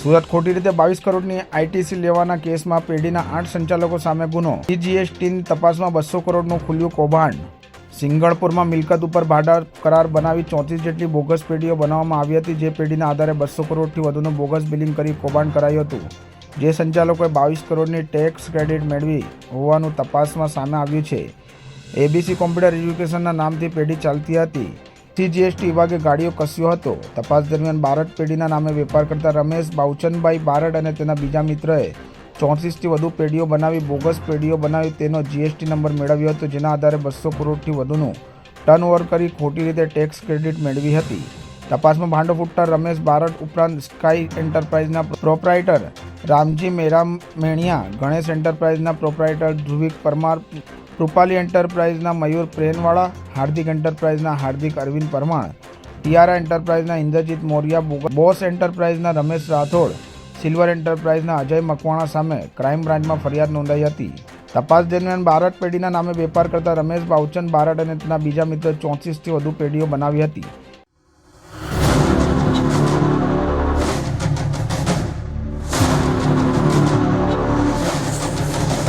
સુરત ખોટી રીતે બાવીસ કરોડની આઈટીસી લેવાના કેસમાં પેઢીના આઠ સંચાલકો સામે ગુનો. સીજીએસટીની તપાસમાં બસો કરોડનું ખુલ્યું કૌભાંડ. સિંગળપુરમાં મિલકત ઉપર ભાડા કરાર બનાવી ચોત્રીસ જેટલી બોગસ પેઢીઓ બનાવવામાં આવી હતી, જે પેઢીના આધારે બસો કરોડથી વધુનું બોગસ બિલિંગ કરી કૌભાંડ કરાયું હતું. જે સંચાલકોએ બાવીસ કરોડની ટેક્સ ક્રેડિટ મેળવી હોવાનું તપાસમાં સામે આવ્યું છે. એબીસી કોમ્પ્યુટર એજ્યુકેશનના નામથી પેઢી ચાલતી હતી. સીજીએસટી વિભાગે ગાડીઓ કસ્યો હતો. તપાસ દરમિયાન બારડ પેઢીના નામે વેપાર કરતા રમેશ, બાઉચનભાઈ બારડ અને તેના બીજા મિત્રએ ચોત્રીસથી વધુ પેઢીઓ બનાવી, બોગસ પેઢીઓ બનાવી તેનો જીએસટી નંબર મેળવ્યો હતો, જેના આધારે બસો કરોડથી વધુનું ટર્નઓવર કરી ખોટી રીતે ટેક્સ ક્રેડિટ મેળવી હતી. તપાસમાં ભાંડો ફૂટતા રમેશ બારડ ઉપરાંત સ્કાય એન્ટરપ્રાઇઝના પ્રોપરાઇટર રામજી મેરામ મેણિયા, ગણેશ એન્ટરપ્રાઇઝના પ્રોપરાઇટર ધ્રુવિક પરમાર, રૂપાલી એન્ટરપ્રાઇઝના મયુર પ્રેનવાળા હાર્દિક એન્ટરપ્રાઇઝના હાર્દિક અરવિંદ પરમાર ટિયારા એન્ટરપ્રાઇઝના ઇન્દ્રજીત મોરિયા બોસ એન્ટરપ્રાઇઝના રમેશ રાઠોડ, સિલ્વર એન્ટરપ્રાઇઝના અજય મકવાણા સામે ક્રાઇમ બ્રાન્ચમાં ફરિયાદ નોંધાઈ હતી. તપાસ દરમિયાન બારડ પેઢીના નામે વેપાર કરતા રમેશ બાઉચન બારડ અને તેના બીજા મિત્ર ચોત્રીસથી વધુ પેઢીઓ બનાવી હતી.